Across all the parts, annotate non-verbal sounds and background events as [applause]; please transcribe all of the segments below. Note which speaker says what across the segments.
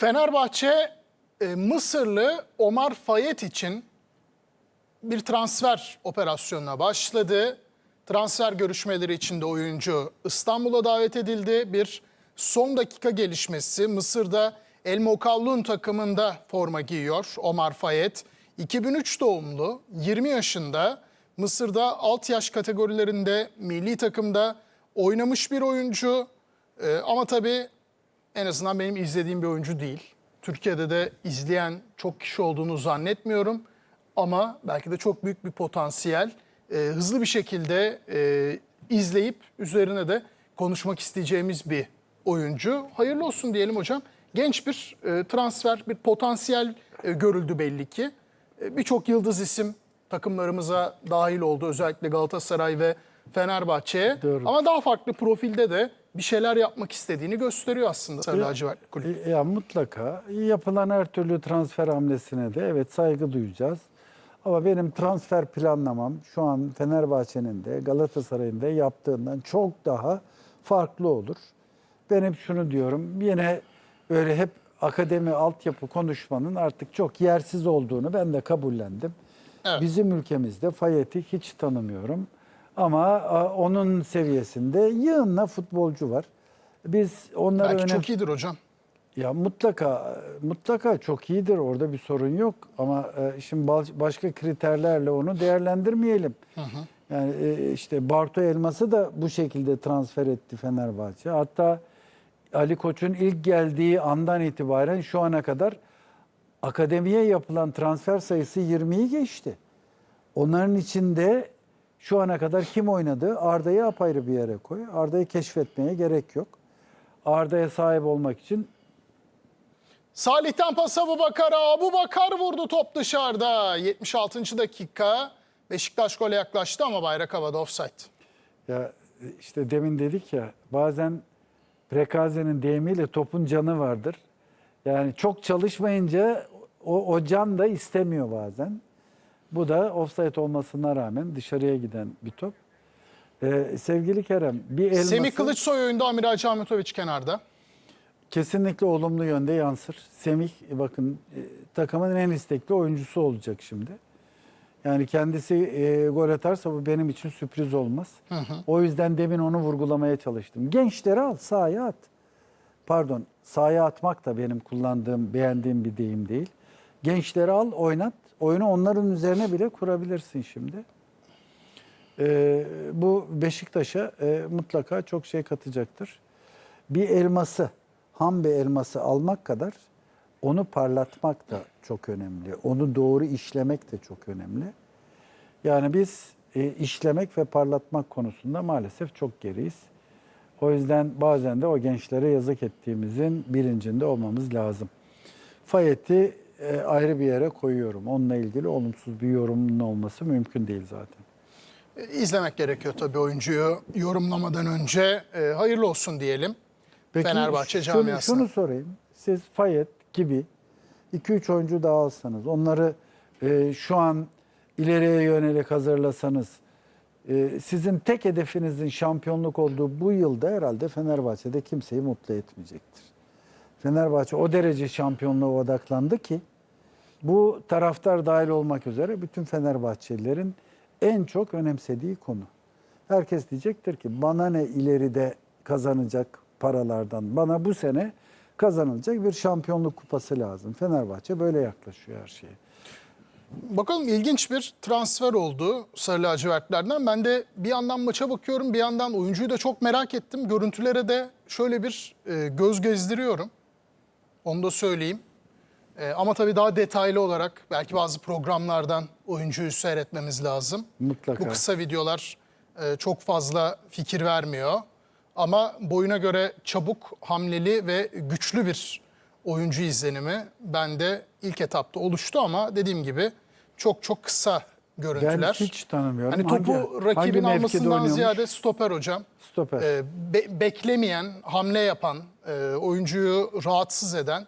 Speaker 1: Fenerbahçe e, Mısırlı Omar Fayet için bir transfer operasyonuna başladı. Transfer görüşmeleri içinde oyuncu İstanbul'a davet edildi. Bir son dakika gelişmesi Mısır'da El Mokallun takımında forma giyiyor Omar Fayet. 2003 doğumlu, 20 yaşında Mısır'da alt yaş kategorilerinde milli takımda oynamış bir oyuncu. Ee, ama tabii en azından benim izlediğim bir oyuncu değil. Türkiye'de de izleyen çok kişi olduğunu zannetmiyorum. Ama belki de çok büyük bir potansiyel. Ee, hızlı bir şekilde e, izleyip üzerine de konuşmak isteyeceğimiz bir oyuncu. Hayırlı olsun diyelim hocam. Genç bir e, transfer, bir potansiyel e, görüldü belli ki. E, Birçok yıldız isim takımlarımıza dahil oldu. Özellikle Galatasaray ve Fenerbahçe'ye. Ama daha farklı profilde de bir şeyler yapmak istediğini gösteriyor aslında Sarı Lacivert Kulübü.
Speaker 2: Ya mutlaka yapılan her türlü transfer hamlesine de evet saygı duyacağız. Ama benim transfer planlamam şu an Fenerbahçe'nin de Galatasaray'ın da yaptığından çok daha farklı olur. Ben hep şunu diyorum. Yine böyle hep akademi altyapı konuşmanın artık çok yersiz olduğunu ben de kabullendim.
Speaker 1: Evet.
Speaker 2: Bizim ülkemizde Fayet'i hiç tanımıyorum. Ama onun seviyesinde yığınla futbolcu var. Biz onları
Speaker 1: Belki
Speaker 2: önem...
Speaker 1: çok iyidir hocam.
Speaker 2: Ya mutlaka mutlaka çok iyidir orada bir sorun yok ama e, şimdi baş- başka kriterlerle onu değerlendirmeyelim. Yani e, işte Barto Elmas'ı da bu şekilde transfer etti Fenerbahçe. Hatta Ali Koç'un ilk geldiği andan itibaren şu ana kadar akademiye yapılan transfer sayısı 20'yi geçti. Onların içinde şu ana kadar kim oynadı? Arda'yı apayrı bir yere koy. Arda'yı keşfetmeye gerek yok. Arda'ya sahip olmak için
Speaker 1: Salih'ten pas Abu Bakar'a. Abu Bakar vurdu top dışarıda. 76. dakika. Beşiktaş gole yaklaştı ama bayrak havada offside.
Speaker 2: Ya işte demin dedik ya bazen Prekaze'nin deyimiyle topun canı vardır. Yani çok çalışmayınca o, o can da istemiyor bazen. Bu da offside olmasına rağmen dışarıya giden bir top. Ee, sevgili Kerem bir elması
Speaker 1: Semih Kılıçsoy oyunda Amir Hacı Ahmetoviç kenarda.
Speaker 2: kesinlikle olumlu yönde yansır. Semih bakın e, takımın en istekli oyuncusu olacak şimdi. Yani kendisi e, gol atarsa bu benim için sürpriz olmaz. O yüzden demin onu vurgulamaya çalıştım. Gençleri al sahaya at. Pardon sahaya atmak da benim kullandığım beğendiğim bir deyim değil. Gençleri al oynat. Oyunu onların üzerine bile kurabilirsin şimdi. E, bu Beşiktaş'a e, mutlaka çok şey katacaktır. Bir elması, ham bir elması almak kadar onu parlatmak da çok önemli. Onu doğru işlemek de çok önemli. Yani biz e, işlemek ve parlatmak konusunda maalesef çok geriyiz. O yüzden bazen de o gençlere yazık ettiğimizin bilincinde olmamız lazım. Fayet'i e, ayrı bir yere koyuyorum. Onunla ilgili olumsuz bir yorumun olması mümkün değil zaten.
Speaker 1: E, İzlemek gerekiyor tabii oyuncuyu yorumlamadan önce. E, hayırlı olsun diyelim. Fenerbahçe
Speaker 2: şunu-
Speaker 1: camiasına.
Speaker 2: Şunu sorayım. Siz Fayet gibi 2-3 oyuncu daha alsanız, onları e, şu an ileriye yönelik hazırlasanız, e, sizin tek hedefinizin şampiyonluk olduğu bu yılda herhalde Fenerbahçe'de kimseyi mutlu etmeyecektir. Fenerbahçe o derece şampiyonluğa odaklandı ki bu taraftar dahil olmak üzere bütün Fenerbahçelilerin en çok önemsediği konu. Herkes diyecektir ki bana ne ileride kazanacak paralardan, bana bu sene kazanılacak bir şampiyonluk kupası lazım. Fenerbahçe böyle yaklaşıyor her şeye.
Speaker 1: Bakalım ilginç bir transfer oldu Sarı Lacivertlerden. Ben de bir yandan maça bakıyorum bir yandan oyuncuyu da çok merak ettim. Görüntülere de şöyle bir e, göz gezdiriyorum. Onu da söyleyeyim. E, ama tabii daha detaylı olarak belki bazı programlardan oyuncuyu seyretmemiz lazım.
Speaker 2: Mutlaka.
Speaker 1: Bu kısa videolar e, çok fazla fikir vermiyor. Ama boyuna göre çabuk, hamleli ve güçlü bir oyuncu izlenimi bende ilk etapta oluştu ama dediğim gibi çok çok kısa görüntüler.
Speaker 2: Ben hiç tanımıyorum.
Speaker 1: Hani topu
Speaker 2: Hangi- hangi
Speaker 1: rakibin
Speaker 2: mevkide
Speaker 1: almasından
Speaker 2: oynuyormuş?
Speaker 1: ziyade stoper hocam.
Speaker 2: Stoper.
Speaker 1: Ee, be- beklemeyen, hamle yapan, e, oyuncuyu rahatsız eden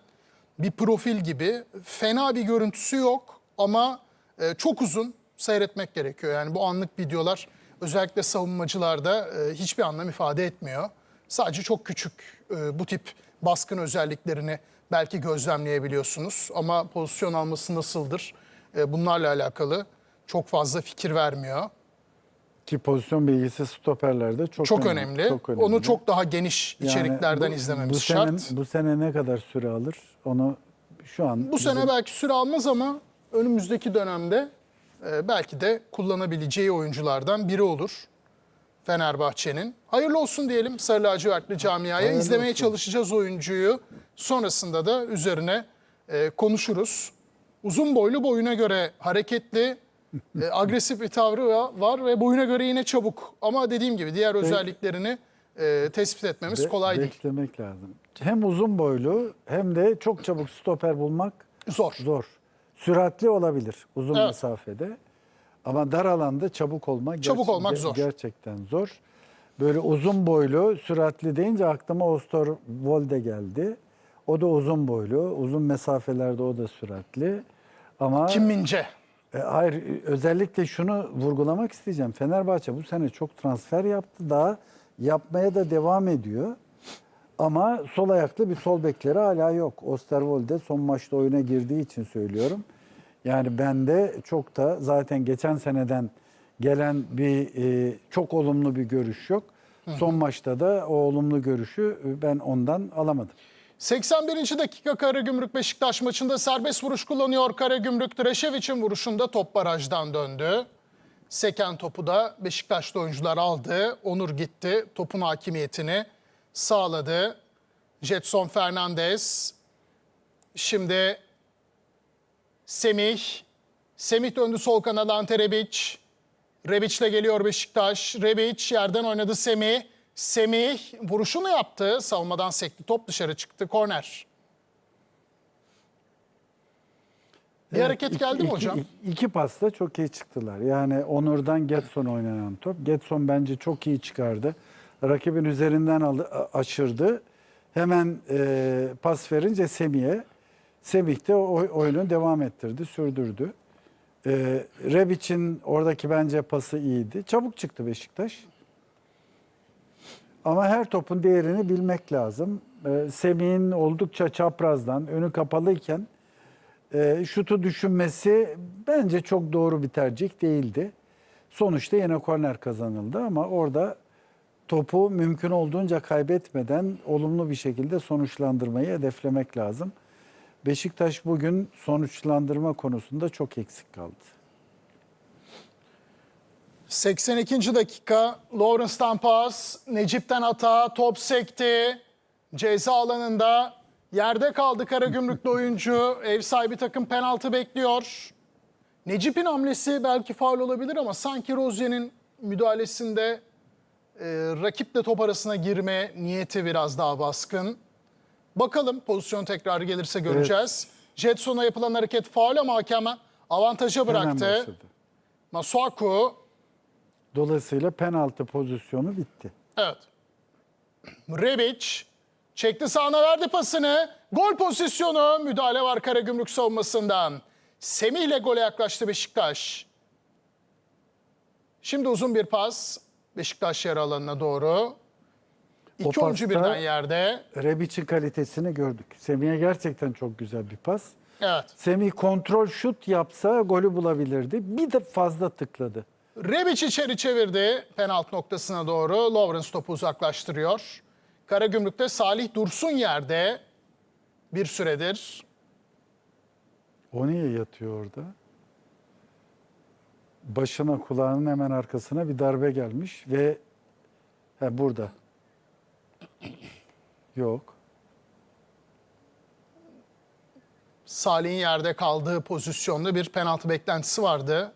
Speaker 1: bir profil gibi. Fena bir görüntüsü yok ama e, çok uzun seyretmek gerekiyor. Yani bu anlık videolar özellikle savunmacılarda e, hiçbir anlam ifade etmiyor. Sadece çok küçük e, bu tip baskın özelliklerini belki gözlemleyebiliyorsunuz. Ama pozisyon alması nasıldır? E, bunlarla alakalı çok fazla fikir vermiyor.
Speaker 2: Ki pozisyon bilgisi stoperlerde çok,
Speaker 1: Çok önemli.
Speaker 2: çok önemli.
Speaker 1: Onu çok daha geniş
Speaker 2: Yani
Speaker 1: içeriklerden
Speaker 2: bu-
Speaker 1: izlememiz
Speaker 2: bu
Speaker 1: şart.
Speaker 2: Sene, bu sene ne kadar süre alır? Onu şu an
Speaker 1: Bu sene belki süre almaz ama önümüzdeki dönemde e, belki de kullanabileceği oyunculardan biri olur Fenerbahçe'nin. Hayırlı olsun diyelim Sarı Lacivertli camiaya.
Speaker 2: Hayırlı
Speaker 1: İzlemeye
Speaker 2: olsun.
Speaker 1: çalışacağız oyuncuyu. Sonrasında da üzerine e, konuşuruz. Uzun boylu boyuna göre hareketli, e, agresif bir tavrı va- var ve boyuna göre yine çabuk. Ama dediğim gibi diğer özelliklerini e, tespit etmemiz
Speaker 2: Be-
Speaker 1: kolay değil.
Speaker 2: beklemek lazım. Hem uzun boylu hem de çok çabuk stoper bulmak
Speaker 1: Zor.
Speaker 2: zor. Süratli olabilir uzun
Speaker 1: Evet.
Speaker 2: mesafede. Ama dar alanda çabuk olmak
Speaker 1: Çabuk olmak zor.
Speaker 2: gerçekten zor. Böyle uzun boylu, süratli deyince aklıma Osterwolde geldi. O da uzun boylu, uzun mesafelerde o da süratli. Ama
Speaker 1: Kim Mince.
Speaker 2: E, hayır özellikle şunu vurgulamak isteyeceğim. Fenerbahçe bu sene çok transfer yaptı. Daha yapmaya da devam ediyor. Ama sol ayaklı bir sol bekleri hala yok. Osterwolde son maçta oyuna girdiği için söylüyorum. Yani bende çok da zaten geçen seneden gelen bir e, çok olumlu bir görüş yok. Son maçta da o olumlu görüşü e, ben ondan alamadım.
Speaker 1: 81. dakika Karagümrük Beşiktaş maçında serbest vuruş kullanıyor Karagümrük. Dreşeviç'in vuruşunda top barajdan döndü. Seken topu da Beşiktaşlı oyuncular aldı. Onur gitti. Topun hakimiyetini sağladı. Jetson Fernandez. Şimdi Semih. Semih döndü sol kanada Ante Rebic. Rebic'le geliyor Beşiktaş. Rebic yerden oynadı Semih. Semih vuruşunu yaptı. Savunmadan sekti. Top dışarı çıktı. Korner. Bir
Speaker 2: Evet,
Speaker 1: hareket
Speaker 2: iki-
Speaker 1: geldi mi
Speaker 2: iki-
Speaker 1: hocam?
Speaker 2: iki- İki pasta çok iyi çıktılar. Yani Onur'dan Getson oynanan top. Getson bence çok iyi çıkardı. Rakibin üzerinden aldı, aşırdı. Hemen e, pas verince Semih'e. Semih de o oyunu devam ettirdi, sürdürdü. E, Rebic'in oradaki bence pası iyiydi. Çabuk çıktı Beşiktaş. Ama her topun değerini bilmek lazım. E, Semih'in oldukça çaprazdan, önü kapalıyken e, şutu düşünmesi bence çok doğru bir tercih değildi. Sonuçta yine korner kazanıldı ama orada topu mümkün olduğunca kaybetmeden olumlu bir şekilde sonuçlandırmayı hedeflemek lazım. Beşiktaş bugün sonuçlandırma konusunda çok eksik kaldı.
Speaker 1: 82. dakika Lawrence'dan pas, Necip'ten hata, top sekti. Ceza alanında yerde kaldı Karagümrük'lü oyuncu. Ev sahibi takım penaltı bekliyor. Necip'in hamlesi belki faul olabilir ama sanki Rozier'in müdahalesinde e, rakiple top arasına girme niyeti biraz daha baskın. Bakalım pozisyon tekrarı gelirse göreceğiz. Jetson'a yapılan hareket faul ama hakem avantaja bıraktı. Masuaku
Speaker 2: Dolayısıyla penaltı pozisyonu bitti.
Speaker 1: Evet. Rebic çekti sağına verdi pasını. Gol pozisyonu müdahale var Karagümrük savunmasından. Semih ile gole yaklaştı Beşiktaş. Şimdi uzun bir pas Beşiktaş yarı alanına doğru. İki
Speaker 2: O
Speaker 1: oyuncu
Speaker 2: pasta-
Speaker 1: birden yerde.
Speaker 2: Rebic'in kalitesini gördük. Semih'e gerçekten çok güzel bir pas.
Speaker 1: Evet.
Speaker 2: Semih kontrol şut yapsa golü bulabilirdi. Bir de fazla tıkladı.
Speaker 1: Rebic içeri çevirdi penaltı noktasına doğru. Lawrence topu uzaklaştırıyor. Karagümrük'te Salih Dursun yerde bir süredir.
Speaker 2: O niye yatıyor orada? Başına kulağının hemen arkasına bir darbe gelmiş ve he, burada. Yok.
Speaker 1: Salih'in yerde kaldığı pozisyonda bir penaltı beklentisi vardı.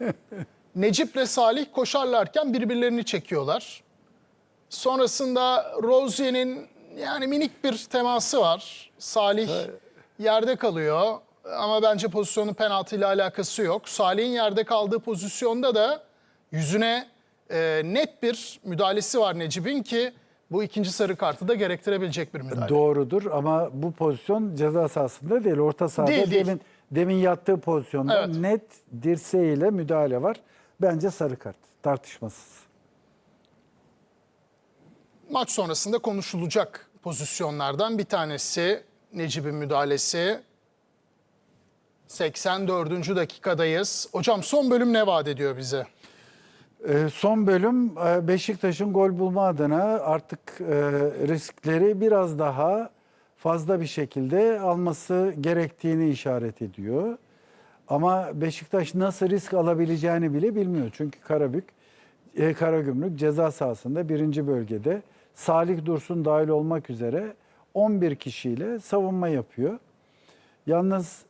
Speaker 1: [laughs] Necip'le Salih koşarlarken birbirlerini çekiyorlar. Sonrasında Rozier'in yani minik bir teması var. Salih yerde kalıyor ama bence pozisyonun penaltıyla alakası yok. Salih'in yerde kaldığı pozisyonda da yüzüne e, net bir müdahalesi var Necip'in ki bu ikinci sarı kartı da gerektirebilecek bir müdahale.
Speaker 2: Doğrudur ama bu pozisyon ceza sahasında değil. Orta sahada
Speaker 1: Değil, değil.
Speaker 2: demin demin yattığı pozisyonda
Speaker 1: Evet.
Speaker 2: net dirseğiyle müdahale var. Bence sarı kart. Tartışmasız.
Speaker 1: maç sonrasında konuşulacak pozisyonlardan bir tanesi Necip'in müdahalesi. 84. dakikadayız. Hocam son bölüm ne vaat ediyor bize?
Speaker 2: Ee, Son bölüm e, Beşiktaş'ın gol bulma adına artık e, riskleri biraz daha fazla bir şekilde alması gerektiğini işaret ediyor. Ama Beşiktaş nasıl risk alabileceğini bile bilmiyor. Çünkü Karabük, e, Karagümrük ceza sahasında birinci bölgede Salih Dursun dahil olmak üzere 11 kişiyle savunma yapıyor. Yalnız